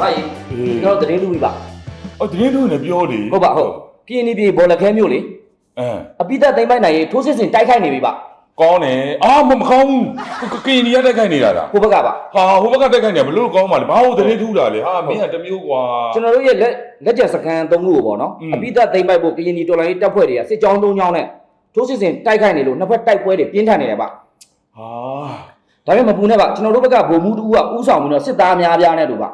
ဟာကြီးကျွန်တော်သတင်းလူပြီပါအော်တရင်တို့လည်းပြောလေဟုတ်ပါဟုတ်ကင်းနေပြီဘောလခဲမျိုးလေအမ်အပိသက်သိမ့်ပိုက်နိုင်ရေးထိုးစစ်စင်တိုက်ခိုက်နေပြီပါကောင်းတယ်အာမမကောင်းဘူးကကင်နီရတက်ခိုက်နေတာလားဟိုဘက်ကပါဟာဟိုဘက်ကတက်ခိုက်နေဘလို့ကောင်းပါလဲဘာလို့တရင်ထူးတာလဲဟာမင်းကတစ်မျိုးကွာကျွန်တော်တို့ရဲ့လက်လက်ကျန်စကန်သုံးခုကိုပေါ့နော်อืมအပိသက်သိမ့်ပိုက်ဖို့ကရင်နီတော်လိုင်းတပ်ဖွဲ့တွေကစစ်ကြောင်းသုံးကြောင်းနဲ့ထိုးစစ်စင်တိုက်ခိုက်နေလို့နှစ်ဖက်တိုက်ပွဲတွေပြင်းထန်နေတယ်ပါဟာဒါပေမဲ့မပူနဲ့ပါကျွန်တော်တို့ဘက်ကဗိုလ်မှူးတူကဥဆောင်ပြီးတော့စစ်သားများပြားနဲ့တူပါ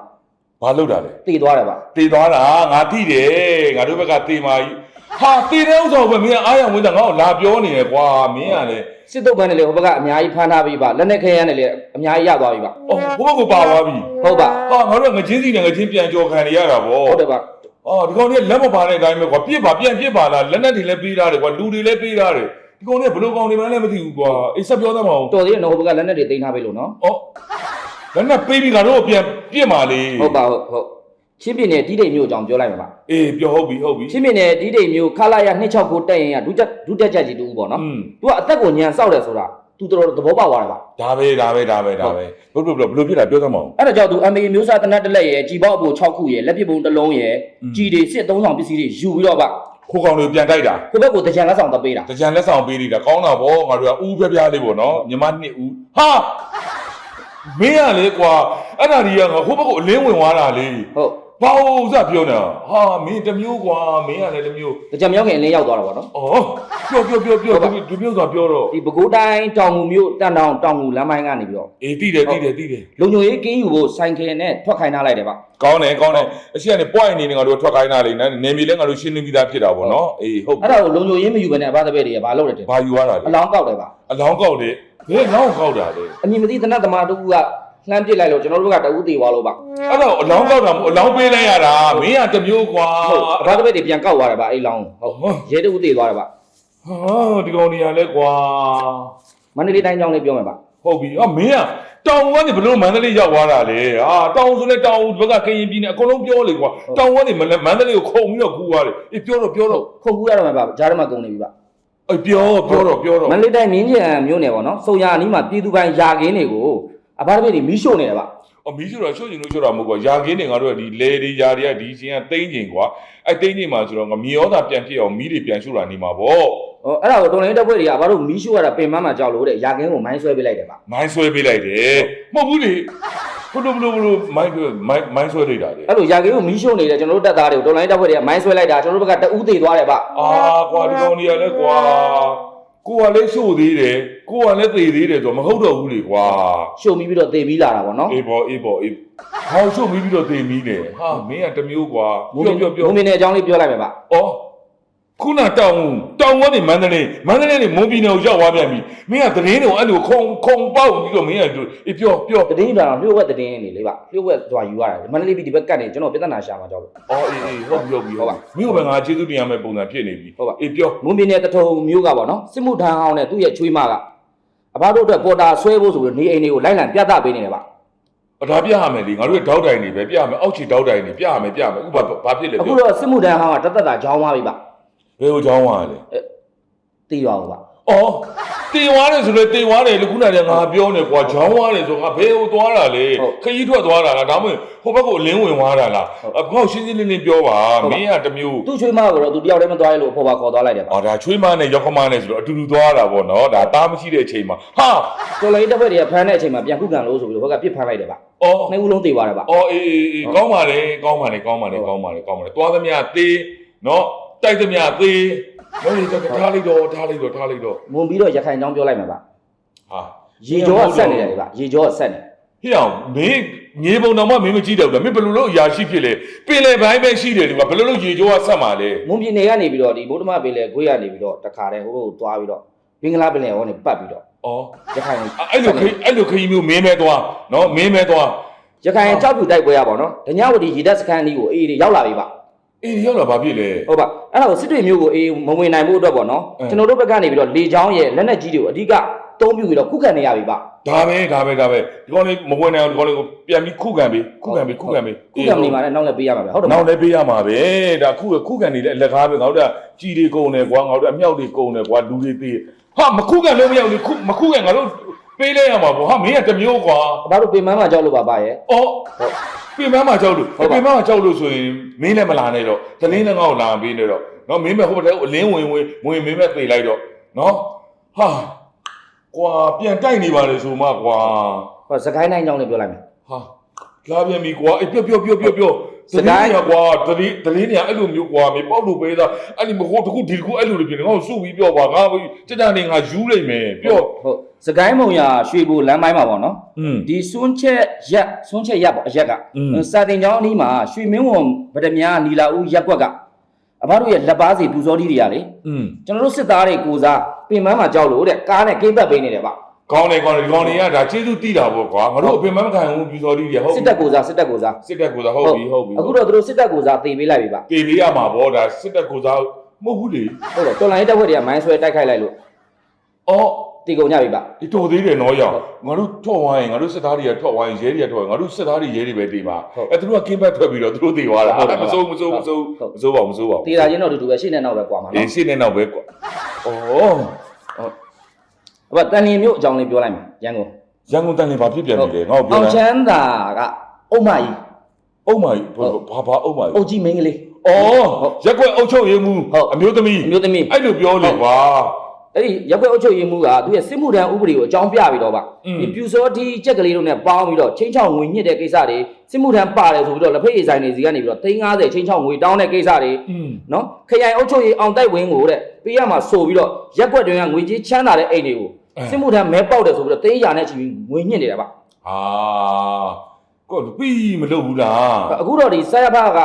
ဘာလုပ်တာလဲတည်သွားတယ်ပါတေသွားတာငါတိတယ်ငါတို့ဘက်ကတေမာကြီးဟာတေတဲ့ဥစ္စာကိုပဲမင်းကအားရဝင်တာငါ့ကိုလာပြောနေတယ်ကွာမင်းကလည်းစစ်တုပ်ပန်းနဲ့လေဟိုဘက်ကအများကြီးဖမ်းထားပြီးပါလက်နက်ခဲယမ်းနဲ့လေအများကြီးရသွားပြီပါအော်ဘိုးဘက်ကပါသွားပြီဟုတ်ပါဟာငါတို့ကငချင်းစီနဲ့ငချင်းပြန်ကြော်ခံနေရတာဗောဟုတ်တယ်ပါအော်ဒီကောင်ကြီးလက်မပါတဲ့အတိုင်းပဲကွာပြစ်ပါပြန်ပြစ်ပါလားလက်နက်တွေလည်းပေးထားတယ်ကွာလူတွေလည်းပေးထားတယ်ဒီကောင်ကြီးဘယ်လိုကောင်တွေမှလည်းမသိဘူးကွာအေးဆက်ပြောသမ်းပါဦးတော်သေးတယ်နော်ဟိုဘက်ကလက်နက်တွေတင်ထားပြီလို့နော်အော် လက်နက်ပေးပြီးငါတို့ပြန်ပြစ်မှာလေဟုတ်ပါဟုတ်ဟုတ်ချင်းပြည်နယ်တိတိမျိုးအကြောင်းပြောလိုက်ပါပါအေးပြောဟုတ်ပြီဟုတ်ပြီချင်းပြည်နယ်တိတိမျိုးခလာရ269တက်ရင်ကဒုတက်ဒုတက်ချက်ကြီးတူပေါ့နော်သူကအသက်ကိုညံဆောက်တယ်ဆိုတာသူတော်တော်သဘောပေါက်သွားတယ်ပါဒါပဲဒါပဲဒါပဲဒါပဲဘလို့ဘလို့ဘလို့ဖြစ်တာပြောသမအောင်အဲ့ဒါကြောင့်သူ MA မျိုးစားတနက်တလက်ရဲ့ကြည်ပေါက်အပူ6ခုရဲ့လက်ပစ်ပုံတစ်လုံးရဲ့ကြည်တွေစစ်သုံးဆောင်ပစ္စည်းတွေယူပြီးတော့ပါခိုးကောင်တွေပြန်တိုက်တာကိုဘက်ကိုတကြံလက်ဆောင်တပေးတာတကြံလက်ဆောင်ပေးနေတာကောင်းတာဗောငါတို့ကဦးပြပြလေးဗောနော်ညီမနှစ်ဦးဟာ မင်းရလေကွာအဲ့ဒါကြီးကငါဟိုဘက်ကိုအလင်းဝင်သွားတာလေဟုတ် ဘာလို့ဥစားပြောနေတာဟာမင်းတစ်မျိုးကွာမင်းကလည်းတစ်မျိုးတကြံမြောက်ခင်အလင်းရောက်သွားတာပေါ့နော်ဩပြောပြောပြောပြောဒီမျိုးဆိုတာပြောတော့ဒီပဲခူးတိုင်းတောင်ငူမြို့တန်တောင်တောင်ငူလမ်းပိုင်းကနေပြီးတော့အေးတိတယ်တိတယ်တိတယ်လုံခြုံရေးကင်းယူဖို့ဆိုင်ကယ်နဲ့ထွက်ခိုင်းထားလိုက်တယ်ပါကောင်းတယ်ကောင်းတယ်အရှိကနေ point အနေနဲ့ငါတို့ထွက်ခိုင်းတာလေနေမီလဲငါတို့ရှင်းနေပြီးသားဖြစ်တာဗောနော်အေးဟုတ်အဲ့ဒါကိုလုံခြုံရေးမယူဘဲနဲ့အဘသဘဲတွေကဘာလုပ်လဲတဲ့ဘာယူရတာအလဲလောင်းကောက်တယ်ပါအလောင်းကောက်တယ်ဘယ်လောင်းကောက်တာလဲအမည်မသိသနတ်သမားတို့က လှမ်းပစ်လိုက်လို့ကျွန်တော်တို့ကတအူးသေးသွားလို့ပါအဲ့တော့အလောင်းကောက်တာမဟုတ်အလောင်းပေးလိုက်ရတာမင်းကတစ်မျိုးကွာဟုတ်အဘသဘဲတွေပြန်ကောက်သွားတယ်ပါအဲ့လောင်းကိုဟုတ်ရဲတအူးသေးသွားတယ်ပါဟာဒီကောင်နေရလဲကွာမန္တလေးတိုင်းကြောင်းလေးပြောမယ်ပါဟုတ်ပြီအော်မင်းကတောင်ကနေဘလို့မန္တလေးရောက်သွားတာလေဟာတောင်ဆိုလဲတောင်ဘက်ကကရင်ပြည်နယ်အကုန်လုံးပြောလေကွာတောင်ကနေမန္တလေးကိုခုံပြီးတော့ကူသွားတယ်အေးပြောတော့ပြောတော့ခုတ်ကူးရတော့မှာပါဂျားထဲမှာကုန်နေပြီပါအေးပြောပြောတော့ပြောတော့မန္တလေးတိုင်းမြင်းကျန်မြို့နယ်ပေါ့နော်စုံရအနီးမှာပြည်သူပိုင်းယာကင်းတွေကို အဘသဘဲတွေမီးရှို့နေတယ်ပါအမီးဆိုတော့ရှို့ချင်လို့ရှို့တာမဟုတ်ကွာယာကင်းတွေငါတို့ကဒီလေတွေယာတွေကဒီချင်းကတိမ့်ချင်ကွာအဲ့တိမ့်ချင်မှာဆိုတော့ငါမြေရောသာပြန်ဖြစ်အောင်မီးတွေပြန်ရှို့တာနေမှာဗောဟိုအဲ့ဒါကိုတော်လိုင်းတပ်ဖွဲ့တွေကအဘတို့မီးရှို့ရတာပင်မမှာကြောက်လို့တဲ့ယာကင်းကိုမိုင်းဆွဲပေးလိုက်တယ်ပါမိုင်းဆွဲပေးလိုက်တယ်မဟုတ်ဘူးလေဘလို့ဘလို့ဘလို့မိုင်းဆွဲမိုင်းမိုင်းဆွဲလိုက်တာလေအဲ့လိုယာကင်းကိုမီးရှို့နေတဲ့ကျွန်တော်တို့တပ်သားတွေကိုတော်လိုင်းတပ်ဖွဲ့တွေကမိုင်းဆွဲလိုက်တာကျွန်တော်တို့ဘက်ကတအူးသေးသွားတယ်ပါအာကွာဒီကောင်ကြီးကလည်းကွာ ကိုကလည်းရှို့သေးတယ်ကိုကလည်းသေသေးတယ်ဆိုတော့မဟုတ်တော့ဘူးလေကွာရှို့ပြီးပြီးတော့သေပြီးလာတာပေါ့နော်အေးပေါ်အေးပေါ်အေးဟောရှို့ပြီးပြီးတော့သေမီးလေဟာမင်းကတစ်မျိုးကွာပြောပြောပြောမုံမင်းနဲ့အကြောင်းလေးပြောလိုက်မယ်ပါဩ ခုနတောင်တောင်ကနေမန္တလေးမန္တလေးနေမွန်ပြည်နယ်ကိုရောက်သွားပြန်ပြီမင်းကသတင်းတွေကိုအဲ့လိုခုံခုံပေါက်ပြီးတော့မင်းကအေးပြောပြောတည်င်းတော်လျှို့ဝက်တည်င်းနေလေပါလျှို့ဝက်သွားယူရတယ်မန္တလေးပြည်ဒီဘက်ကတ်နေကျွန်တော်ပြဿနာရှာမှာကြောက်လို့အော်အေးအေးဟုတ်ပြီဟုတ်ပြီဟုတ်ပါမြို့ဘယ်ငါကျေးဇူးတင်ရမယ့်ပုံစံဖြစ်နေပြီဟုတ်ပါအေးပြောမုံမင်းနဲ့တထုံမျိုးကပေါ့နော်စစ်မှုထမ်းဟောင်းနဲ့သူ့ရဲ့ချွေးမကအဘတို့အတွက်ပေါ်တာဆွဲဖို့ဆိုပြီးနေအိမ်တွေကိုလိုက်လံပြသပေးနေတယ်ပါအဒါပြရမယ်လေငါတို့ရဲ့တောက်တိုင်တွေပဲပြရမယ်အောက်ခြေတောက်တိုင်တွေပြရမယ်ပြရမယ်ဥပဘာဖြစ်လဲအခုပြောတော့စစ်မှုထမ်းဟောင်းကတသက်တာကြောင်းသွားပြီပါ ဘယ်ကိုကြောင်းသွားလဲသိရအောင်ပါအော်တင်သွားတယ်ဆိုတော့တင်သွားတယ်လို့ခုနကငါပြောနေကွာကြောင်းသွားတယ်ဆိုငါဘယ်ကိုသွားတာလဲခကြီးထွက်သွားတာလားဒါမှမဟုတ်ဟိုဘက်ကိုအလင်းဝင်သွားတာလားအခုရှင်းရှင်းလင်းလင်းပြောပါမင်းကတမျိုးသူ့ချွေးမကတော့သူတယောက်တည်းမသွားရလို့ဖော်ပါခေါ်သွားလိုက်တယ်ပါအော်ဒါချွေးမနဲ့ရောက်ခမနဲ့ဆိုတော့အတူတူသွားတာပေါ့နော်ဒါတားမရှိတဲ့အချိန်မှာဟာတော်လိုင်းတပ်ဖွဲ့တွေကဖမ်းတဲ့အချိန်မှာပြန်ခုခံလို့ဆိုပြီးတော့ဘက်ကပြစ်ဖမ်းလိုက်တယ်ပါအော်နှစ်ဦးလုံးသေသွားတယ်ပါအော်အေးအေးအေးကောင်းပါလေကောင်းပါလေကောင်းပါလေကောင်းပါလေကောင်းပါလေသွားသမျှသေးနော် တိုက်သမျှသေးမင်းတို့ထားလိုက်တော့ထားလိုက်တော့ထားလိုက်တော့မုံပြီးတော့ရခိုင်ကြောင်းပြောလိုက်မှာပါဟာရေကြောကဆက်နေတယ်လေပါရေကြောကဆက်နေဟိအောင်မင်းငေးပုံတော်မှမင်းမကြည့်တော့ဘူးလားမင်းဘယ်လိုလုပ်အရာရှိဖြစ်လဲပင်လေဘိုင်းပဲရှိတယ်လေကွာဘယ်လိုလုပ်ရေကြောကဆက်မှာလဲမုံပြည်နယ်ကနေပြီးတော့ဒီဗုဒ္ဓမပင်လေခွေးကနေပြီးတော့တခါတည်းဟိုဘက်ကိုသွားပြီးတော့ဘင်္ဂလားပင်လေဟောနေပတ်ပြီးတော့ဩရခိုင်ကိုအဲ့လိုခရီးအဲ့လိုခရီးမျိုးမင်းမဲသွားနော်မင်းမဲသွားရခိုင်ကြောက်ပြူတိုက်ပွဲရပါတော့ဒညဝတီရေတပ်စခန်းကြီးကိုအေးတွေရောက်လာပြီပါ အေးရောက်လာဘာဖြစ်လဲ ဟုတ်ပါအဲ့ဒါကိုစစ်တွေမျိုးကိုအေးမဝင်နိုင်ဖို့အတွက်ပေါ့နော်အင်း ကျွန်တော်တို့ဘက်ကနေပြီးတော့လေချောင်းရဲ့လက်နက်ကြီးတွေကိုအဓိကသုံးပြပြီးတော့ခုခံနေရပြီပါဒါပဲဒါပဲဒါပဲဒီကောင်လေးမဝင်နိုင်အောင်ဒီကောင်လေးကိုပြန်ပြီးခုခံပြီးခုခံပြီးခုခံပြီးခုခံနေမှာလည်းနောက်လည်းပေးရမှာပဲဟုတ်တယ်မနောလား က်လည်းပေးရမှာပဲဒါခုခုခံနေတဲ့အလက်ကားပဲငါတို့ကကြီးတွေကုန်တယ်ကွာငါတို့ကအမြောက်တွေကုန်တယ်ကွာလူတွေသေးဟာမခုခံလို့မရဘူးလေခုမခုခံငါတို့ပေးလိုက်ရမှာပေါ့ဟာမင်းကတစ်မျိုးကွာ ဘာလို့ပင်မမှာကြောက်လို့ပါပါရဲ့အော် ပင်ပန်းမှာကြောက်လို့ဟုတ်ပါ ပင်ပန်းမှာကြောက်လို့ဆိုရင်မင်းလည်းမလာနဲ့တော့တလင်းလည်းငါ့ကိုလာမပေးနဲ့တော့နော်မင်းမဲ့ဟိုဘက်ထဲကိုအလင်းဝင်ဝင်ဝင်မင်းမဲ့သေလိုက်တော့နော်ဟာကွာပြန်တိုက်နေပါလေဆိုမှကွာဟောစကိုင်းတိုင်းကြောင်းလေးပြောလိုက်မယ်ဟာလာပြန်ပြီကွာအေးပြောပြောပြောပြောပြော စကိုင်းကွာတလီတလီနေအဲ့လိုမျိုးကွာမေပေါက်လို့ပေးတာအဲ့ဒီမဟုတ်တခုဒီတခုအဲ့လိုတွေပြင်ငါ့ကိုစုပြီးပြောပါငါကြကြနေငါယူလိုက်မယ်ပြောဟုတ်စကိုင်းမုံရရွှေဘူလမ်းပိုင်းမှာပေါ့နော်ဒီစွန်းချက်ရက်စွန်းချက်ရက်ပေါ့အရက်ကစာတင်ကျောင်းအနီးမှာရွှေမင်းဝန်ဗဒမြာနီလာဦးရက်ကွက်ကအဘတို့ရဲ့လက်ပါစီပူစောတီးတွေရလေကျွန်တော်တို့စစ်သားတွေကိုစားပင်ပန်းမှာကြောက်လို့တဲ့ကားနဲ့ကိတ်ပတ်ပေးနေတယ်ဗျ ကောင်းတယ်ကောင်းတယ်ဒီကောင်းတွေကဒါကျေးဇူးတိတာပေါ့ကွာငါတို့အပင်မခံဘူးပြူစော်ဒီတွေဟုတ်စစ်တပ်ကိုစားစစ်တပ်ကိုစားစစ်တပ်ကိုသာဟုတ်ပြီဟုတ်ပြီအခုတော့သူတို့စစ်တပ်ကိုစားတေးပေးလိုက်ပြီဗျတေပေးရမှာပေါ့ဒါစစ်တပ်ကိုသာမဟုတ်ဘူးလေဟုတ်တယ်တော်လိုင်းတက်ဖွဲ့တွေကမိုင်းဆွဲတိုက်ခိုက်လိုက်လို့အော်တီကုန်ကြပြီဗျဒီတော်သေးတယ်နော်ရောင်ငါတို့ထွက်သွားရင်ငါတို့စစ်သားတွေကထွက်သွားရင်ရဲတွေကထွက်ရင်ငါတို့စစ်သားတွေရဲတွေပဲတေးပါအဲသူတို့ကကင်းဘတ်ထွက်ပြီးတော့သူတို့တေးသွားတာမစိုးမစိုးမစိုးမစိုးပါမစိုးပါတေးတာချင်းတော့အတူတူပဲရှင်းနေတော့ပဲကွာမှာအေးနော်ရှင်းနေတော့ပဲကွာဩ အဲ့တန်လျင်မြို့အကြောင်းလေးပြောလိုက်မယ်ရန်ကုန်ရန်ကုန်တန်လင်းဘာဖြစ်ပြန်ပြီလဲငါ့ကိုပြောအောင်ချတာမ်းသာကအုံမကြီးအုံးမကြီးဘာဘာအုံးမကြီးအုတ်ကြီးမင်းကလေးဩရက်ကွက်အုပ်ချုပ်ရေးမှုဟုတ်အမျိုးသမီးအမျိုးသမီးအဲ့လိုပြောလေကွာ အဲ့ဒီရက်ွက်အုပ်ချုပ်ရေးမှူးကသူရဲ့စစ်မှုထမ်းဥပဒေကိုအကြောင်းပြပြီးတော့ပါဒီပြူစောတီချက်ကလေးတို့နဲ့ပေါင်းပြီးတော့ချင်းချောင်းငွေညစ်တဲ့ကိစ္စတွေစစ်မှုထမ်းပါတယ်ဆိုပြီးတော့လက်ဖက်ရည်ဆိုင်တွေစီကနေပြီးတော့350ချင်းချောင်းငွေတောင်းတဲ့ကိစ္စတွေနော်ခရိုင်အုပ်ချုပ်ရေးအောင်တိုက်ဝင်းကိုတဲ့ပေးရမှာဆိုပြီးတော့ရက်ွက်တွင်ကငွေကြီးချမ်းသာတဲ့အိမ်တွေကိုစစ်မှုထမ်းမဲပေါက်တယ်ဆိုပြီးတော့300ရာနဲ့ချီပြီးငွေညစ်နေတာပါဟာကိုပြီးမလုပ်ဘူးလားအခုတော့ဒီဆရာဖက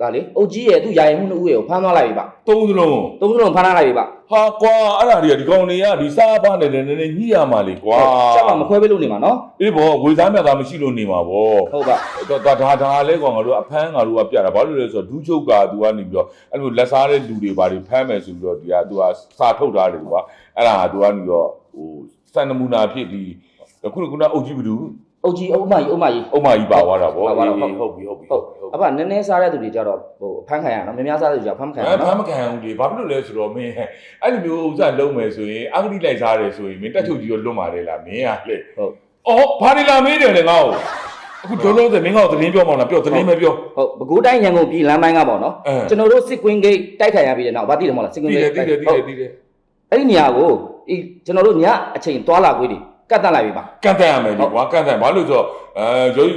ကလေအုပ်ကြီးရဲ့သူယာယီမှုနှစ်ဦးရဲ့ကိုဖမ်းသွားလိုက်ပြီဗျသုံးသလုံးသုံးစုလုံးဖမ်းထားလိုက်ပြီဗျဟာကွာအဲ့ဒါတွေကဒီကောင်တွေကဒီစားပါနဲ့လည်းနည်းနည်းညှိရမှာလေကွာချက်မှမခွဲပေးလို့နေမှာနော်အေးဘောဝေသားမြတ်သားမရှိလို့နေမှာဗောဟုတ်ပါတော့ဒါဒါဒါလည်းကွာငါတို့အဖမ်းငါတို့ကပြတာဘာလို့လဲဆိုတော့ဒူးချုပ်ကသူကနေပြီးတော့အဲ့လိုလက်စားတဲ့လူတွေဘာတွေဖမ်းမယ်ဆိုပြီးတော့ဒီကသူကစာထုတ်ထားတယ်ကွာအဲ့ဒါကသူကနေပြီးတော့ဟိုစံနမူနာဖြစ်ပြီးခုနကကအုတ်ကြီးဘဒူ အုပ်ကြီးအုပ်မကြီးအုပ်မကြီးအုတ်မကြီးပါသွားတာဗောပါသွားတာဟုတ်ဟုတ်ပြီဟုတ်ပြီဟုတ်အဖနည်းနည်းစားတဲ့သူတွေကြတော့ဟိုဖမ်းခံရနော်များများစားတဲ့သူကြဖမ်းခံရအဲဖနော်မ်းမခံဘူးလေဘာဖြစ်လို့လဲဆိုတော့မင်းအဲ့လိုမျိုးဥစ္စာလုံးမယ်ဆိုရင်အဂတိလိုက်စားတယ်ဆိုရင်မင်းတက်ချုပ်ကြီးကိုလွတ်ပါတယ်လားမင်းကလေဟုတ်အော်ဘာဒီလာမင်းတယ်လေငါ့ကိုအခုဒုလုံးစမင်းကသတင်းပြောမှလားပြောသတင်းပဲပြော ဟုတ်ပဲခူးတိုင်းရန်ကုန်ပြည်လမ်းပိုင်းကပေါ့နော်အဲ ကျွန်တော်တို့စစ်ကွင်းဂိတ်တိုက်ခိုက်ရပြီးတဲ့နောက်ဗာတိတယ်မဟုတ်လားစစ်ကွင်းတည်ဂိတယ်တ်တည်တယ်တည်တယ်တည်တယ် အဲ့ဒီနေရာကိုဒီကျွန်တော်တို့ညအချိန်သွားလာခွေးတွေ ကတ်တက်လိုက်ပြီပါကန့်တတ်ရမယ်လေကွာကန့်တတ်ဘာလို့ဆိုတော့အဲရော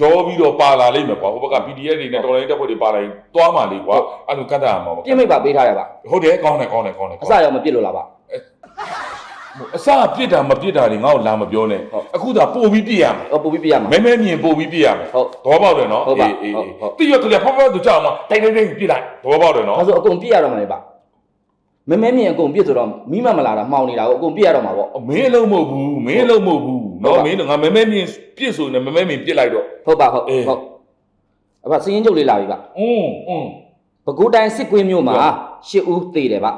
ရောပြီးတော့ပါလာလိမ့်မယ်ကွာဟိုဘက်က PDF တွေနဲ့တော်လိုင်းတက်ဖွဲ့တွေပါလာရင်သွားမှလေကွာအဲ့လိုကန့်တတ်ရမှာပေါ့ပြစ်မိတ်ပါပေးထားရပါဟုတ်တယ်ကောင်းတယ်ကောင်းတယ်ကောင်းတယ်အစရောမပြစ်လို့လားပါအစပြစ်တာမပြစ်တာတွေငါ့ကိုလာမပြောနဲ့ဟုတ်အခုသာပို့ပြီးပြစ်ရမယ်ဟောပူပြီးပြရမှာမဲမဲမြင်ပို့ပြီးပြစ်ရမယ်ဟုတ်သဘောပေါက်တယ်နော်ဟုတ်ပါအေးဟုတ်အေးဟုတ်တိရကလေးဖောက်ဖောက်သူကြောက်မှာတိုင်းတိုင်းတိုင်းပြစ်လိုက်သဘောပေါက်တယ်နော်အဲဆိုအကုန်ပြစ်ရတော့မှာလေပါ မမဲမြင်အကုန်ပြစ်ဆိုတော့မိမမလာတာမှောင်နေတာကိုအကုန်ပြစ်ရတော့မှာပေါ့မင်းအလုံးမဟုတ်ဘူးမင်းအလုံးမဟုတ်ဘူးဟုတ်နော်ပါမင်းငါမဲမဲမြင်ပြစ်ဆိုနေမဲမဲမြင်ပြစ်လိုက်တော့ဟုတ်ပါဟုတ်အေးဟုတ်အဖစင်းချင်းချုပ်လေးလာပြီပါအင်းအင်းပဲခူးတိုင်းစစ်ကွင်းမြို့မှာ၈ဦးသေတယ်ဗျ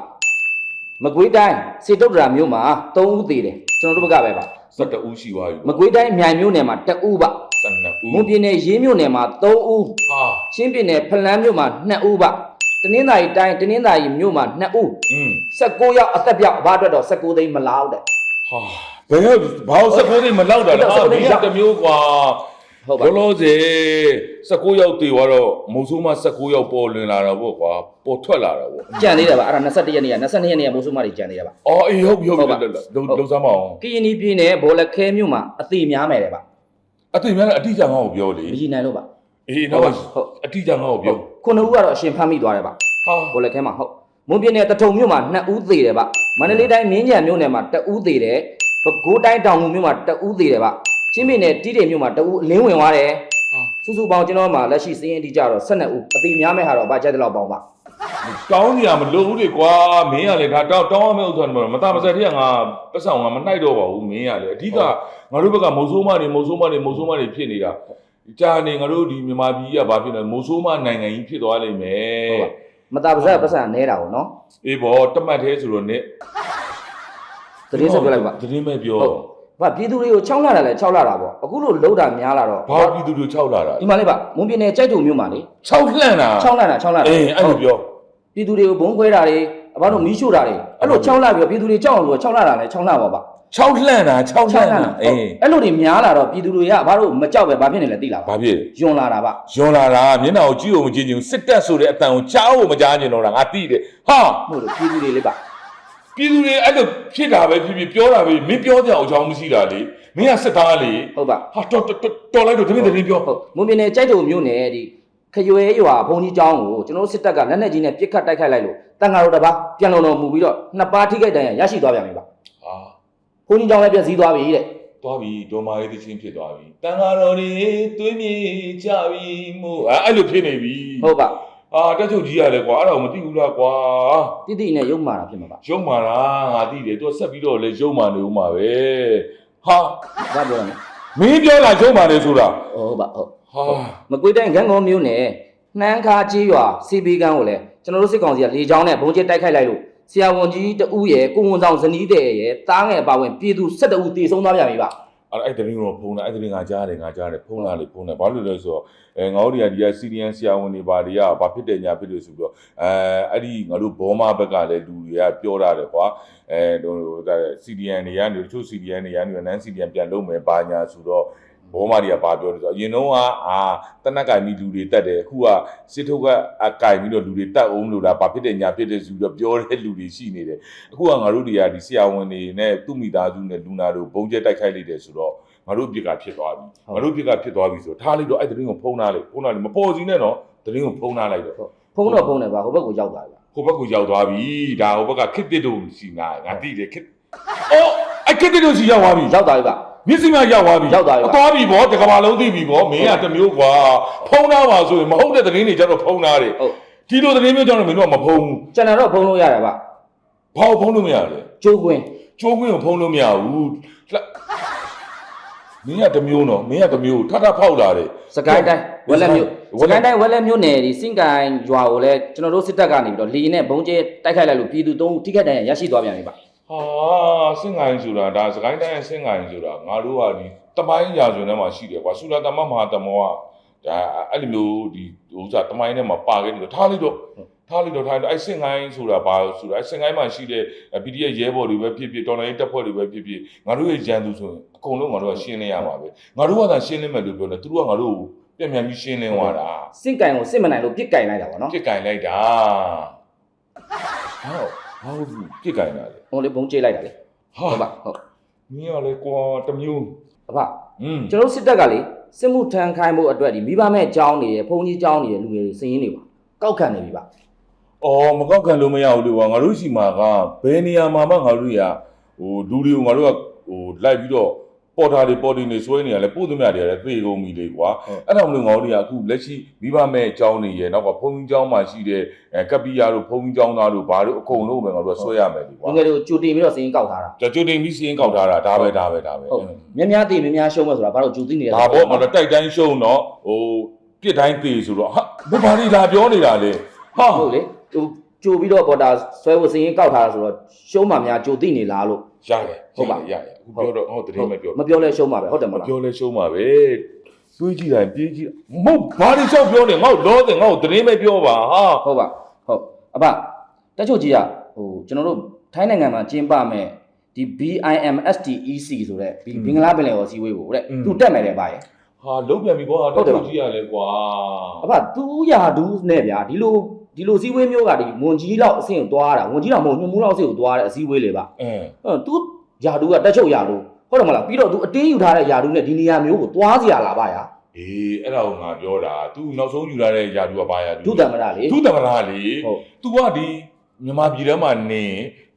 မကွေးတိုင်းစေတုတ်တရာမြို့မှာ၃ဦးသေတယ်ကျွန်တော်တို့ဘက်ကပဲပါစက်တဦးရှိသွားပြီမကွေးတိုင်းမြိုင်မြို့နယ်မှာ၁ဦးဗျစက်နှစ်ဦးမွန်ပြည်နယ်ရေးမြို့နယ်မှာ၃ဦးဟာချင်းပြည်နယ်ဖလန်းမြို့မှာ2ဦးဗျ တနင်္သာရီတိုင်းတနင်္သာရီမြို့မှာ2ဦးอืม16ရောက်အသက်ပြောက်အဘအတွက်တော့16သိန်းမလောက်တဲ့ဟာဘယ်ဘာလို့စက်ကိုသိမလောက်တာလဲဟုတ်ဟာတယ်မင်းကတစ်မျိုးကွာဟုတ်ပါလောလောဆယ်16ရောက်တည်သွားတော့မုံဆိုးမ16ရောက်ပေါ်လွင်လာတာပေါ့ကွာပေါ်ထွက်လာတာပေါ့ကြံသေးတယ်ဗျအဲ့ဒါ21ရက်နေ့က22ရက်နေ့ကမိုးဆုမတွေကြံသေးတယ်ဗျအော်အေးဟုတ်ပြီဟုတ်ဟုတ်ပြီပါလုံလုံစမ်းမအောင်ကရင်ပြည်နယ်ဘောလခဲမြို့မှာအသေးများမယ်တဲ့ဗျအတိများအတိကျငါ့ကိုပြောလေမကြီးနိုင်လို့ဗျ အေးတော့ဟုတ်အတိကျငါ့ကိုပြောခုနှစ်ဦးကတော့အရှင်ဖမ်းမိသွားတယ်ဗျဟာဘောလခဲမှာဟုတ်မွန်ပြည်နယ်တထုံမြို့မှာ2ဦးသေးတယ်ဗျမန္တလေးတိုင်းမင်းကြံမြို့နယ်မှာ1ဦးသေးတယ်ပဲခူးတိုင်းတောင်ငူမြို့မှာ1ဦးသေးတယ်ဗျချင်းပြည်နယ်တီးတိမ်မြို့မှာ1ဦးအလင်းဝင်သွားတယ်ဟာစုစုပေါင်းကျွန်တော်မှာလက်ရှိစည်ရင်တိကြတော့12ဦးအသေးများမဲ့ဟာတော့ဗာကြက်တဲ့လောက်ပေါင်းပါတောင်းနေရမလို့ဘူးလေကွာမင်းကလေဒါတောင်းတောင်းရမယ့်ဥစ္စာတွေမသားမဆက်တဲ့ကငါပတ်ဆောင်ကမနှိုက်တော့ပါဘူးမင်းကလေအဓိကငါတို့ဘက်ကမုံဆိုးမတွေမုံဆိုးမတွေမုံဆိုးမတွေဖြစ်နေတာ ကြာနေငါတို့ဒီမြန်မာပြည်ကဘာဖြစ်လဲမုံဆိုးမနိုင်ငံကြီးဖြစ်သွားလိမ့်မယ်ဟုတ်ပါမတာပါဇက်ပတ်စံနဲတာပေါ့နော်အေးဘောတမတ်သေးဆိုတော့ ਨੇ သတင်းဆက်ပြောလိုက်ပါသတင်းပဲပြောဟုတ်ဗာပြည်သူတွေကို6လာတာလဲ6လာတာပေါ့အခုလို့လုံးတာများလာတော့ဘာပြည်သူတွေ6လာတာဒီမှာလေးပါမွန်ပြည်နယ်ကြိုက်တုံမြို့မှာလေ6လှန့်တာ6လာတာ6လာတာအေးအဲ့လိုပြောပြည်သူတွေကိုဘုံခွဲတာတွေအဘတို့မီးရှို့တာတွေအဲ့လို6လာပြီးတော့ပြည်သူတွေကြောက်အောင်ဆို6လာတာလဲ6လာပါပါ 6လှန့်တာ6လှန့်တာအေးအဲ့လိုတွေများလာတော့ပြည်သူတွေကဘာလို့မကြောက်ပဲဘာဖြစ်နေလဲသိလားဘာဖြစ်ယွန်လာတာဗျယွန်လာတာမျက်နှာကိုကြည့်အောင်မကြည့်ချင်ဘူးစစ်တပ်ဆိုတဲ့အတန်ကိုကြားအောင်မကြားချင်တော့တာငါသိတယ်ဟာဟုတ်လို့ပြည်သူတွေလေးပါပြည်သူတွေအဲ့လိုဖြစ်တာပဲဖြစ်ဖြစ်ပြောတာပဲမင်းပြောကြအောင်အကြောင်းမရှိတာလေမင်းကစစ်သားလေဟုတ်ပါဟာတော်တော်တော်တော်လိုက်တော့တမင်တမင်ပြောဟုတ်မွန်ပြည်နယ်ကြိုက်တုံမြို့နယ်ဒီခရွယ်ရွာဘုံကြီးကျောင်းကိုကျွန်တော်တို့စစ်တပ်ကလက်နက်ကြီးနဲ့ပစ်ခတ်တိုက်ခိုက်လိုက်လို့တန်ဃာတော်တစ်ပါးပြန်လုံတော်မူပြီးတော့နှစ်ပါးထိခိုက်ဒဏ်ရာရရှိသွားပြန်ပြီဗျ ဟာဘုံကြီးကျောင်းလည်းပြည့်စည်သွားပြီတဲ့သွားပြီဒေါ်မာရေးသချင်းဖြစ်သွားပြီတန်ဃာတော်တွေသွေးမြေကြပြီမို့အဲ့လိုဖြစ်နေပြီဟုတ်ပါအာတက်ချုပ်ကြီးရတယ်ကွာအဲ့ဒါကိုမသိဘူးလားကွာတိတိနဲ့ရုပ်မာတာဖြစ်မှာပါရုံမာတာငါသိတယ်သူကဆက်ပြီးတော့လေရုံမာနေဦးမှာပဲဟာဘာပြောရမလဲမင်းပြောတာရုံမာနေဆိုတာဟုတ်ပါဟုတ်ဟာမကွေးတိုင်းရန်ကုန်မြို့နယ်နှမ်းခါကြီးရွာစီပီကန်းကိုလည်းကျွန်တော်တို့စစ်ကောင်စီကလေကြောင်းနဲ့ဘုံကျစ်တိုက်ခိုက်လိုက်လို့ ဆရာဝန်ကြီးတဦးရဲ့ကိုဝန်ဆောင်ဇနီးတဲ့ရဲ့တားငယ်အပါဝင်ပြည်သူ12ဦးတေဆုံးသွားပြန်ပြီဗျအဲ့အဲ့တရင်တော့ဖုန်းလာအဲ့တရင်ငါကြားတယ်ငါကြားတယ်ဖုန်းလာလေဖုန်းလာဘာလို့လဲဆိုတော့အဲငါတို့တွေကဒီကစီရီယန်ဆရာဝန်တွေဘာတွေကဘာဖြစ်တယ်ညာဖြစ်တယ်ဆိုပြီးတော့အဲအဲ့ဒီငါတို့ဘောမဘက်ကလည်းလူတွေကပြောတာတယ်ကွာအဲဟိုစီရီယန်တွေကနေတချို့စီရီယန်တွေကနေနန်းစီရီယန်ပြန်လုပ်မယ်ဘာညာဆိုတော့ ဘောမတွေကဘာပြောလဲဆိုတော့အရင်တော့ကအာတနက်ကင်ပြီးလူတွေတက်တယ်အခုကစစ်ထုတ်ကအကင်ပြီးတော့လူတွေတက်အောင်လို့လားဘာဖြစ်တယ်ညာဖြစ်တယ်ဆိုပြီးတော့ပြောတဲ့လူတွေရှိနေတယ်အခုကငါတို့တွေကဒီဆရာဝန်တွေနဲ့သူ့မိသားစုနဲ့လူနာတို့ဘုံကျက်တိုက်ခိုက်လိုက်တယ်ဆိုတော့ငါတို့အပြစ်ကဖြစ်သွားပြီငါတို့အပြစ်ကဖြစ်သွားပြီဆိုတော့ထားလိုက်တော့အဲ့တရင်ကိုဖုံးထားလိုက်ဖုံးထားလိုက်မပေါ်စီနဲ့တော့တရင်ကိုဖုံးထားလိုက်တော့ဖုန်းတော့ဖုန်းတယ်ဗျဟိုဘက်ကိုရောက်သွားပြီဗျဟိုဘက်ကိုရောက်သွားပြီဒါဟိုဘက်ကခစ်တစ်တို့စီငါငါသိတယ်ခစ်အော် အဲ့ခစ်တစ်တို့စီရောက်သွားပြီရောက်သွားပြီဗျမျက်စိမှရောက်သွားပြီရောက်သွားပြီအသွားပြီဗောတကဘာလုံးသိပြီဗောမင်းကတစ်မျိုးကွာဖုံးထားပါဆိုရင်မဟုတ်တဲ့တရင်တွေကျတော့ဖုံးထားတယ်ဟုတ်ဒီလိုတရင်မျိုးကျတော့မင်းတို့ကမဖုံးဘူးကျွန်တော်တော့ဖုန်းလို့ရတယ်ဗျဘာလို့ဖုံးလို့မရလဲကျိုးကွင်းကျိုးခွင်းကိုဖုံးလို့မရဘူးလှမင်းကတစ်မျိုးနော်မင်းကတစ်မျိုးထထဖောက်လာတယ်စကိုင်းတိုင်းဝက်လက်မြို့ဝစက်လက်ကိုင်းတိုင်းဝက်လက်မြို့နယ်ဒီစင်ကိုင်းရွာကိုလည်းကျွန်တော်တို့စစ်တပ်ကနေပြီးတော့လီနဲ့ဘုံကျဲတိုက်ခိုက်လိုက်လို့ပြည်သူ3ဦးထိခိုက်ဒဏ်ရာရရှိသွားပြန်ပြီဗျ ဟာစင်ငိုင်းဆိုတာဒါစကိုင်းတိုင်းစင်ငိုင်းဆိုတာငါတို့ကဒီတပိုင်းရာဇဝင်ထဲမှာရှိတယ်ကွာဆူလာတမမဟာတမောကဒါအဲ့လိုမျိုးဒီဥစ္စာတမိုင်းထဲမှာပါခဲ့တယ်ထားလိုက်တော့ထားလိုက်တော့ထားလိုက်တော့အဲ့စင်ငိုင်းဆိုတာဘာဆိုတာအဲ့စင်ငိုင်းမှာရှိတဲ့ PDF ရဲဘော်တွေပဲဖြစ်ဖြစ်တော်လိုင်းတပ်ဖွဲ့တွေပဲဖြစ်ဖြစ်ငါတို့ရဲ့ရန်သူဆိုရင်အကုန်လုံးငါတို့ကရှင်းလင်းရမှာပဲငါတို့ကသာရှင်းလင်းမယ်လို့ပြောတယ်သူတို့ကငါတို့ကိုပြန်ပြန်ပြီးရှင်းလင်းသွားတာစင်ကိုင်းကိုစစ်မနိုင်လို့ပြစ်ကင်လိုက်တာပေါ့နော်ပြစ်ကင်လိုက်တာဟော ဟောပြစ်ကင်လာလေဟိုလေဘုံကျဲလိုက်တာလေဟာဟုတ်ပါဟုတ်မင်းကလေကွာတစ်မျိုးအဖอืมကျွန်တော်တို့စစ်တပ်ကလေစစ်မှုထမ်းခိုင်းဖို့အတွက်ဒီမိဘမဲ့အကြောင်းတွေရယ်ဘုံကြီးအကြောင်းတွေရယ်လူငယ်တွေစည်ရင်းတွေပါကောက်ခံနေပြီဗျအော်မကောက်ခံလို့မရဘူးလေကွာငါတို့ရှိမှာကဘယ်နေရာမှာမှငါတို့ရဟိုလူတွေကိုငါတို့ကဟိုလိုက်ပြီးတော့ ပေါ်တာတွေပေါ်တင်နေဆွဲနေရလဲပို့သမျှတွေလည်းသေကုန်ပြီလေကွာအဲ့တော့မလို့ငါတို့တွေကအခုလက်ရှိမိဘမဲ့အကြောင်းတွေရယ်နောက်ကဘုံကြီးအကြောင်းမှာရှိတဲ့အဲကပ္ပိယာတို့ဘုံကြီးအကြောင်းသားတို့ဘာတို့အကုန်လုံးပဲငါတို့ကဆွဲရမယ်လေကွာလူငယ်တွေကိုကြိုတင်ပြီးတော့စည်ရင်းကောက်ထားတာကြကြတင်ပြီးစီရင်ကောက်ထားတာဒါပဲဒါပဲဒါပဲဟုတ်များများသိများများရှုံးမယ်ဆိုတာဘာလို့ကြိုသိနေလဲဒါပေါ့ငါတို့တိုက်တိုင်းရှုံတော့ဟိုပြစ်တိုင်းသေဆိုတော့ဟာဘယ်ဘာတွေလာပြောနေတာလဲဟာဟုတ်လေဟိုကြိုပြီးတော့ပေါ်တာဆွဲဖို့စည်ရင်းကောက်ထားတာဆိုတော့ရှုံးမှများကြိုသိနေလားလို့ရတယ်ဟုတ်ပါရရအခု ပြောတော့ဟောတရင်မပြောမပြောလဲရှုံးပါပဲဟုတ်တယ်မမလားပြောလဲရှုံးပါပဲတွေးကြည့်တိုင်းပြေးကြည့်မဟုတ်ဘာတွေလျှောက်ပြောနေငါ့ကိုလောတယ်ငါ့ကိုတရင်မပြောပါဟာဟုတ်ပါဟုတ်အဖတက်ချုပ်ကြီးကဟိုကျွန်တော်တို့ထိုင်းနိုင်ငံမှာကျင်းပမဲ့ဒီ BIMSTEC ဆိုတဲ့ဒီဘင်္ဂလားပင်လယ်ော်စီဝေးကိုတဲ့သူတက်မယ်တဲ့ဗျာဟာလုံးပြန်ပြီကွာဟုတ်တယ်ပါတက်ကြည့်ရလဲကွာအဖသူရာဒူးနဲ့ဗျာဒီလိုဒီလိုစည်းဝေးမျိုးကဒီဝန်ကြီးလောက်အဆင့်ကိုသွားတာဝန်ကြီးလောက်မဟုတ်ညွှန်မှုလောက်အဆင့်ကိုသွားတဲ့အစည်းဝေးလေပါအင်းအဲ့သူ ရာဒူးကတက်ချုပ်ရာဒူးဟုတ်တယ်မလားပြီးတော့သူအတင်းယူထားတဲ့ရာဒူးနဲ့ဒီနေရာမျိုးကိုသွားစီရလားဗျာ အေးအဲ့ဒါကိုငါပြောတာ तू နောက်ဆုံးယူလာတဲ့ယာတူကဘာယာတူ ဒုတမရလေ သူတမရာလေ ဟုတ် तू ကဒီမြန်မာပြည်ထဲမှာနေ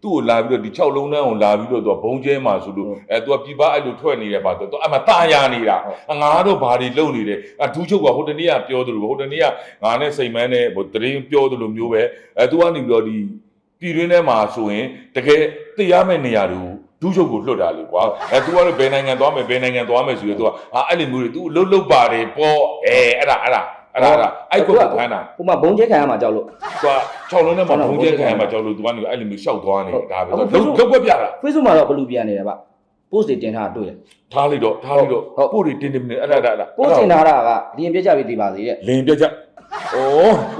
သူ့ကိုလာပြီးတော့ဒီ6လုံးတန်းကိုလာပြီးတော့ तू ဘုံကျဲမှာဆိုလို့အဲ तू ကပြပအဲ့လိုထွက်နေတယ်ပါ तू အမตาရနေတာငါတို့ဘာတွေလုပ်နေတယ်အဒူးချုပ်ကဟိုတနေ့ကပြောသလိုဟိုတနေ့ကငါနဲ့စိန်မန်းနဲ့ဟိုတရင်ပြောသလိုမျိုးပဲအဲ तू ကနေပြီးတော့ဒီပြည်တွင်းထဲမှာဆိုရင်တကယ်သိရမယ့်နေရာတွေ ဒူးချုပ်ကိုလွတ်တာလေကွာအဲ तू ကတော့ဘယ်နိုင်ငံသွားမယ်ဘယ်နိုင်ငံသွားမယ်ဆိုရင် तू ကဟာအဲ့လိုမျိုးတွေ तू လှုပ်လှုပ်ပါတယ်ပေါ့အဲအဲ့ဒါအဲ့ဒါအဲ့ဒါအဲ့ဒါအဲ့ကိုကိုခန်းတာ ဟိုမှာဘုံကျဲခံရမှာကြောက်လို့ သူက6လုံးနဲ့မှဘုံကျဲခံရမှာကြောက်လို့သူကနေအဲ့လိုမျိုးရှောက်သွားနေ ဟုတ် ဒါပဲ အခု လုံးလုံးွက်ပြတာ Facebook မှာတော့ဘလူပြန်နေတယ်ဗျ post တွေတင်ထားတာတွေ့တယ် ထားလိုက်တော့ထားလိုက်တော့ ဟုတ် ပို့တွေတင်းတင်းနေအဲ့ဒါအဲ့ဒါအဲ့ဒါ post တင်ထားတာကလင်းပြကြပြီးသိပါသေးတဲ့ လင်ပြကြ ဩ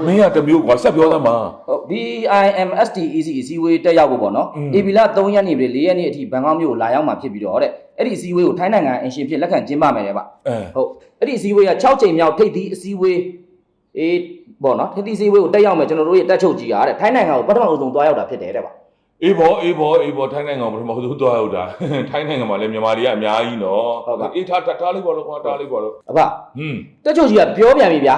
မင်းကတစ်မျိုးကွာဆက်ပြောသမှာဟုတ် BIMSTEC အစည်းအဝေးတက်ရောက်ဖို့ပေါ့နော်อืม AB လ3ရက်နေ့ပြီး4ရက်နေ့အထိဘန်ကောက်မြို့ကိုလာရောက်မှာဖြစ်ပြီးတော့တဲ့အဲ့ဒီအစည်းအဝေးကိုထိုင်းနိုင်ငံအင်ရှင်ဖြစ်လက်ခံကျင်းပမယ်တဲ့ဗျအဲဟုတ်အဲ့ဒီအစည်းအဝေးက6ချိန်မြောက်ထိပ်သီးအစည်းအဝေးအေးပေါ့နော်ထိပ်သီးအစည်းအဝေးကိုတက်ရောက်မယ်ကျွန်တော်တို့ရဲ့တက်ချုပ်ကြီးကတဲ့ထိုင်းနိုင်ငံကိုပထမအဆုံးသွားရောက်တာဖြစ်တယ်တဲ့ဗျအေးဘောအေးဘောအေးဘောထိုင်းနိုင်ငံကိုပထမဆုံးသွားရောက်တာထိုင်းနိုင်ငံမှာလည်းမြန်မာတွေကအများကြီးနော်ဟုတ်ပါအေးထားထားထားလိုက်ပါတော့ကွာထားလိုက်ပါတော့အဖဟွန်းတက်ချုပ်ကြီးကပြောပြန်ပြီဗျာ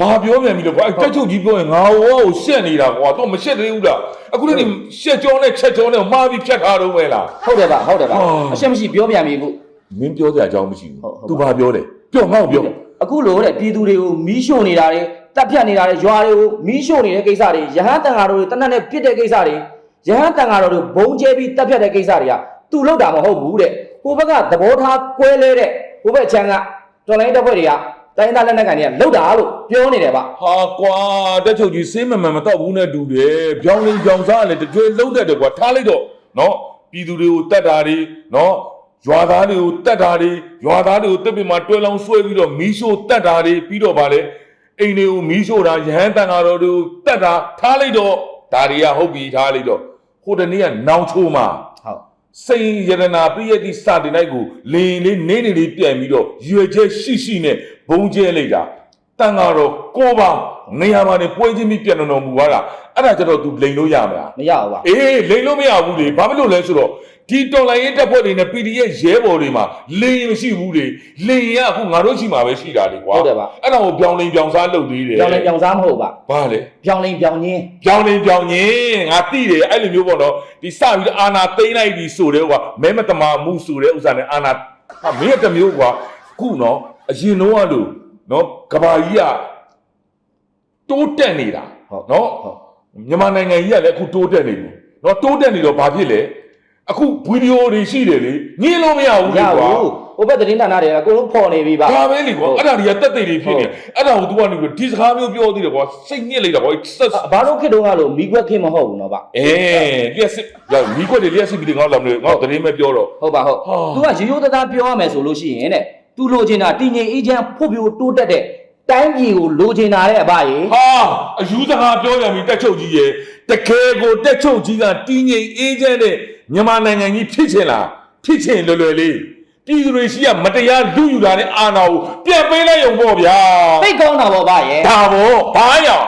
ဘာပြောမြန်ပြီလဲကွာအဲ့တက်ချုပ်ကြီးပြောရင်ငါရောကိုရှက်နေတာကွာတော့မရှက်သေးဘူးလားအခုလည်းဒီရှက်ကြောနဲ့ချက်ကြောနဲ့မှားပြီးဖြတ်ထားတော့ပဲလား ဟုတ်တယ်ဗျဟုတ်တယ်ဗျဟောအရှက်မရှိပြောပြန်ပြီအခု မင်းပြောစရာအကြောင်းမရှိဟုတ်ဟုတ်ဘူး तू ဘာပြောလဲပြောငါ့ကိုပြောအခုလို့တဲ့ပြည်သူတွေကိုမီးရှို့နေတာတွေတပ်ဖြတ်နေတာတွေရွာတွေကိုမီးရှို့နေတဲ့ကိစ္စတွေရဟန်းတန်ဃာတော်တွေတနက်နဲ့ပြစ်တဲ့ကိစ္စတွေရဟန်းတန်ဃာတော်တွေဘုံကျဲပြီးတပ်ဖြတ်တဲ့ကိစ္စတွေကသူလောက်တာမဟုတ်ဘူးတဲ့ဟိုဘက်ကသဘောထားကွဲလဲတဲ့ဟိုဘက်ချမ်းကတော်လိုင်းတပ်ဖွဲ့တွေက တိုင်းသားလက်နက်ကန်တွေကလောက်တာလို့ပြောနေတယ်ဗျဟာကွာတက်ချုပ်ကြီးစေးမမှန်မတော့ဘူးနဲ့တူတယ်ပြောင်းလင်းပြောင်းစားလည်းတကြွေလုံးတတ်တယ်ကွာထားလိုက်တော့နော်ပြည်သူတွေကိုတတ်တာတွေနော်ရွာသားတွေကိုတတ်တာတွေရွာသားတွေကိုတက်ပြမှာတွဲလောင်းဆွဲပြီးတော့မီးရှို့တတ်တာတွေပြီးတော့ဗာလေအိမ်တွေကိုမီးရှို့တာရဟန်းတန်ဃာတော်တွေကိုတတ်တာထားလိုက်တော့ဒါတွေကဟုတ်ပြီထားလိုက်တော့ဟိုတနေ့ကနောင်ချိုးမှာဟုတ်စိန်ရတနာပြည့်ရတိစတင်လိုက်ကိုလင်းလေးနေနေလေးပြန်ပြီးတော့ရွယ်ချက်ရှိရှိနဲ့ ဘုံကျဲလိုက်တာတန်ကတော့ကိုပါနေရာမှာနေပွဲချင်းပြီးပြန်တော်မူသွားတာအဲ့ဒါကြတော့ तू လိန်လို့ရမလားမရဘူးဗျအေးလိန်လို့မရဘူးလေဘာဖြစ်လို့လဲဆိုတော့ဒီတော်လိုင်းရေးတပ်ဖွဲ့တွေနဲ့ PDF ရဲဘော်တွေမှာလိန်မရှိဘူးလေလိန်ရအခုငါတို့ရှိမှာပဲရှိတာလေကွာဟုတ်တယ်ဗျအဲ့ဒါကိုပြောင်းလိန်ပြောင်းစားလုပ်သေးတယ်ပြောင်းလဲပြောင်းစားမဟုတ်ဗျဘာလဲပြောင်းလဲပြောင်းညင်းပြောင်းနေပြောင်းရင်ငါတိတယ်အဲ့လိုမျိုးပေါ့နော်ဒီစပြီးတော့အာနာသိမ့်လိုက်ပြီဆိုတဲ့ကွာမဲမတမာမှုဆိုတဲ့ဥစ္စာနဲ့အာနာဟာမင်းကတစ်မျိုးကွာခုနော် အရင်တော့ကလို့နော်ကဘာကြီးကတိုးတက်နေတာဟုတ်နော်ဟုတ်မြန်မာနိုင်ငံကြီးကလည်းအခုတိုးတက်နေပြီနော်တိုးတက်နေတော့ဘာဖြစ်လဲအခုဗီဒီယိုတွေရှိတယ်လေညင်းလို့မရမဘူးရလေကွာဘူးဟိုဘက်သတင်းဌာနတွေကအကုန်လုံးဖော်နေပြီဗျဒါပဲလေကွာဟုတ်အဲ့ဒါတွေကတက်သိတွေဖြစ်နေအဲ့ဒါကို तू ကနေပြီးဒီစကားမျိုးပြောသေးတယ်ကွာစိတ်ညစ်လိုက်တာကွာဆက်ဘာလို့ခေတ္တကလို့မိခွက်ခင်းမဟုတ်ဘူးနော်ဗျအေးလျှက်စစ်ရောက်မိခွက်တွေလျှက်စစ်ပြီးငေါ့လာမလို့ငေါ့သတင်းပဲပြောတော့ဟုတ်ပါဟုတ်ဟာ तू ကရိုးရိုးသားသားပြောရမယ်ဆိုလို့ရှိရင်တဲ့ तू လိုချင်တာတည်ငြိမ်အေးချမ်းဖို့ပြိုတိုးတက်တဲ့တိုင်းပြည်ကိုလိုချင်တာတဲ့အဘရေဟာအယူစကားပြောပြန်ပြီတက်ချုပ်ကြီးရဲ့တကယ်ကိုတက်ချုပ်ကြီးကတင်းငိမ်အေးချမ်းတဲ့မြန်မာနိုင်ငံကြီးဖြစ်ချင်လားဖြစ်ချင်လွယ်လွယ်လေးပြည်သူတွေရှိကမတရားလူယူတာနဲ့အာဏာကိုပြန်ပေးလိုက်ရုံပေါ့ဗျာသိတ်ကောင်းတာပေါ့ဗျရေဒါပေါ့ဘာရောင်